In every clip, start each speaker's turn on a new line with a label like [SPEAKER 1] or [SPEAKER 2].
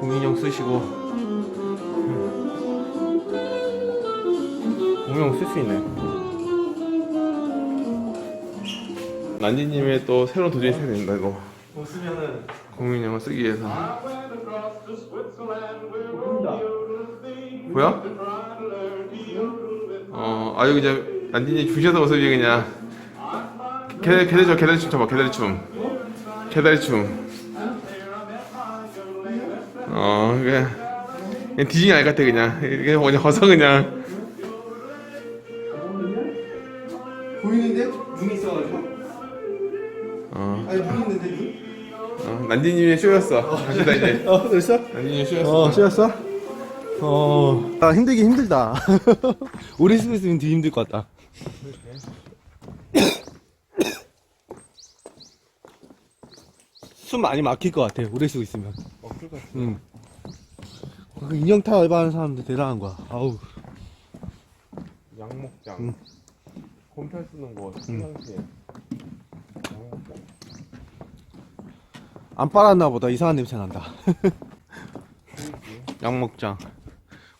[SPEAKER 1] 공인형 쓰시고. 공인형 쓸수 있네. 난지님의 또 새로운 도전이 된다 이거.
[SPEAKER 2] 뭐 쓰면은
[SPEAKER 1] 공인형을 쓰기 위해서. 뭐야? 어, 아 여기 이제 난진이 주셔서 모습이 그냥. 개 개다리춤 쳐봐 개다리춤. 개다리춤 어 이게 그냥 디즈니 알 같아 그냥 이게 그냥 허서 그냥
[SPEAKER 2] 보이는데 눈이 있어가지고.
[SPEAKER 1] 어,
[SPEAKER 2] 아니 눈?
[SPEAKER 1] 어 난진님의 쇼였어 갑시다 이제
[SPEAKER 2] 어 됐어?
[SPEAKER 1] 난진님의 쇼였어
[SPEAKER 2] 어 쉬었어? 어. 아 힘들긴 힘들다. 오래 쓰고 있으면 되게 힘들 것 같다. 숨 많이 막힐 것 같아. 오래 쓰고 있으면.
[SPEAKER 1] 어, 그럴 것 같아.
[SPEAKER 2] 응. 그 인형타 알바하는 사람들 대단한 거야. 아우.
[SPEAKER 1] 양목장
[SPEAKER 2] 응.
[SPEAKER 1] 곰탈 쓰는 거 평상시에 양목장
[SPEAKER 2] 안 빨았나 보다. 이상한 냄새 난다. 양 먹장.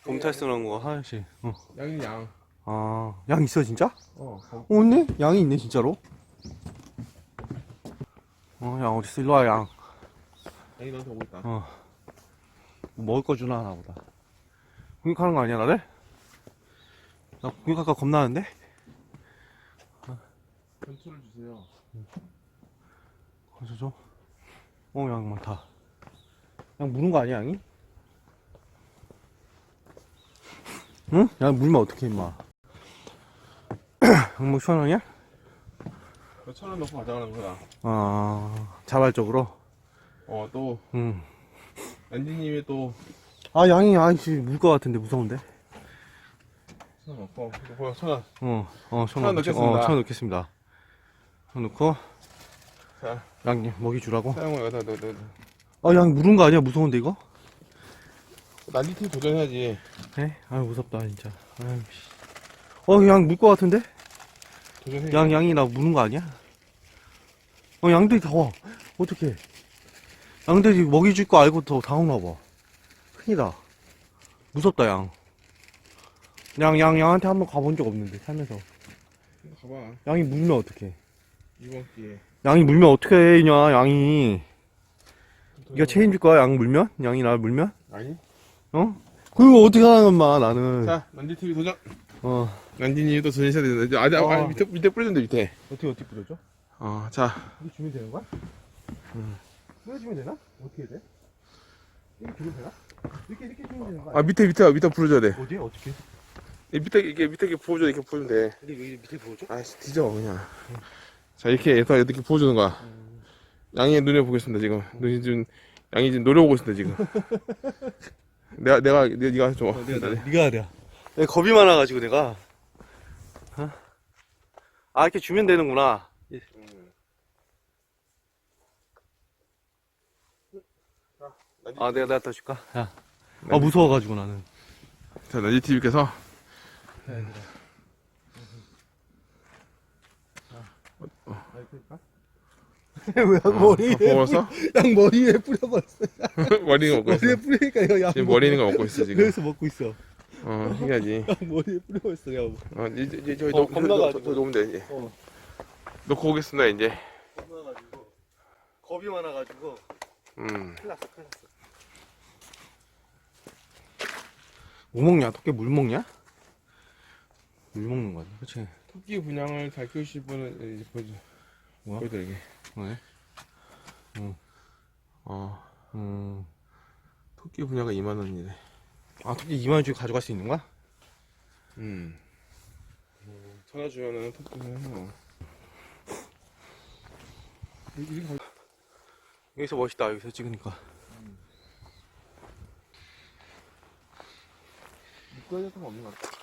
[SPEAKER 2] 곰탈 쓰는 거 하나씩. 어.
[SPEAKER 1] 양이 양
[SPEAKER 2] 아, 양 있어 진짜?
[SPEAKER 1] 어, 어.
[SPEAKER 2] 어, 있네? 양이 있네 진짜로. 어, 양 어디 있어? 일로 와 양.
[SPEAKER 1] 양이 너한테 오고 있다
[SPEAKER 2] 어. 먹을 거 주나 하나 보다. 공격하는 거 아니야 나를? 나 공격할까 겁나는데?
[SPEAKER 1] 전투를 주세요
[SPEAKER 2] 거기서 줘. 어, 양 많다. 양 무는 거 아니야, 양이? 응? 양 물면 어떡해, 임마. 양목 시원하냐?
[SPEAKER 1] 천원 넣고 가져가는 거야
[SPEAKER 2] 아, 자발적으로?
[SPEAKER 1] 어또
[SPEAKER 2] 응.
[SPEAKER 1] 안지님이 또
[SPEAKER 2] 아, 양이, 아이씨, 물 것 같은데, 무서운데?
[SPEAKER 1] 천원 넣고 뭐야 천원
[SPEAKER 2] 어, 어, 천천원넣
[SPEAKER 1] 넣겠습니다.
[SPEAKER 2] 어, 천 넣겠습니다. 천 넣고, 자양 먹이 주라고?
[SPEAKER 1] 사용을 여기다 넣어 넣어
[SPEAKER 2] 아, 양 물은 거 아니야? 무서운데, 이거?
[SPEAKER 1] 난지팀 도전해야지
[SPEAKER 2] 에? 아, 무섭다, 진짜. 아이씨. 어, 양 물 것 같은데?
[SPEAKER 1] 도전해
[SPEAKER 2] 양, 양이 나 무는 거 아니야? 어, 양들이 다 와. 어떡해. 양들이 먹이 줄 거 알고 더 당황나 봐. 큰일이다. 무섭다, 양. 양, 양, 양한테 한번 가본 적 없는데, 살면서.
[SPEAKER 1] 가봐
[SPEAKER 2] 양이 물면 어떡해.
[SPEAKER 1] 이번 기회에
[SPEAKER 2] 양이 물면 어떻게 해, 냐 양이. 네가 책임질 거야, 양 물면? 양이 날 물면?
[SPEAKER 1] 아니
[SPEAKER 2] 어? 그거 어떻게 하는 건마, 나는.
[SPEAKER 1] 자 난지TV 도전
[SPEAKER 2] 어.
[SPEAKER 1] 난지님이 또 도전해야 되는데 아직
[SPEAKER 2] 어.
[SPEAKER 1] 아, 밑에 밑에 뿌려준대 밑에
[SPEAKER 2] 어떻게, 어떻게 뿌려줘?
[SPEAKER 1] 어 자
[SPEAKER 2] 이거 주면 되는 거야? 응. 뿌려주면 되나? 어떻게 해야 돼? 이렇게 주면 되나? 이렇게, 이렇게 주면 되는 거야?
[SPEAKER 1] 아 밑에 밑에 밑에 부어줘야 돼
[SPEAKER 2] 어디? 어떻게?
[SPEAKER 1] 이 밑에 이게 밑에 이렇게 부어줘 이렇게 부어주면 돼
[SPEAKER 2] 근데 왜 밑에 부어줘?
[SPEAKER 1] 아씨 뒤져 그냥 자 이렇게 해서 이렇게 부어주는 거야 양의 눈에 보겠습니다 지금 눈이 지금 양이 지금 노려보고 있습니다 지금 내가 내가 내- 네가 줘
[SPEAKER 2] 네가 해야 돼. 내가 겁이 많아가지고 내가. 어? 아 이렇게 주면 되는구나. 아 내가 내가 더 줄까? 야. 아 무서워가지고 나는.
[SPEAKER 1] 자 난지TV께서
[SPEAKER 2] 왜
[SPEAKER 1] 어, 먹었어?
[SPEAKER 2] 양 머리에 뿌려버렸어.
[SPEAKER 1] 머리 있는 거 먹고 있어
[SPEAKER 2] 머리에 뿌리니까 이거 양
[SPEAKER 1] 지금 머리 있는 거 먹고 있어 지금
[SPEAKER 2] 그래서 먹고 있어.
[SPEAKER 1] 어 해야지
[SPEAKER 2] 양 머리에 뿌려버렸어. 야.
[SPEAKER 1] 어 이제 이제 저기
[SPEAKER 2] 어,
[SPEAKER 1] 놓-
[SPEAKER 2] 겁나가지고.
[SPEAKER 1] 저- 저 놓으면 돼 이제
[SPEAKER 2] 어.
[SPEAKER 1] 놓고 오겠습니다 이제
[SPEAKER 2] 겁나가지고 겁이 많아가지고
[SPEAKER 1] 음
[SPEAKER 2] 큰일 났어 큰일 났어. 뭐 먹냐? 토끼 물 먹냐? 물 먹는 거야. 그치?
[SPEAKER 1] 토끼 분양을 잘 키우실 분은 이제 보여줘
[SPEAKER 2] 뭐야?
[SPEAKER 1] 보여드리게
[SPEAKER 2] 왜?
[SPEAKER 1] 어
[SPEAKER 2] 음.
[SPEAKER 1] 토끼 분야가 2만 원이래
[SPEAKER 2] 아, 토끼 2만원 주고 가져갈 수 있는 거야?
[SPEAKER 1] 음 전화 주면은 토끼 분양
[SPEAKER 2] 여기서 멋있다, 여기서 찍으니까.
[SPEAKER 1] 묶어야 될거 없는 것 같아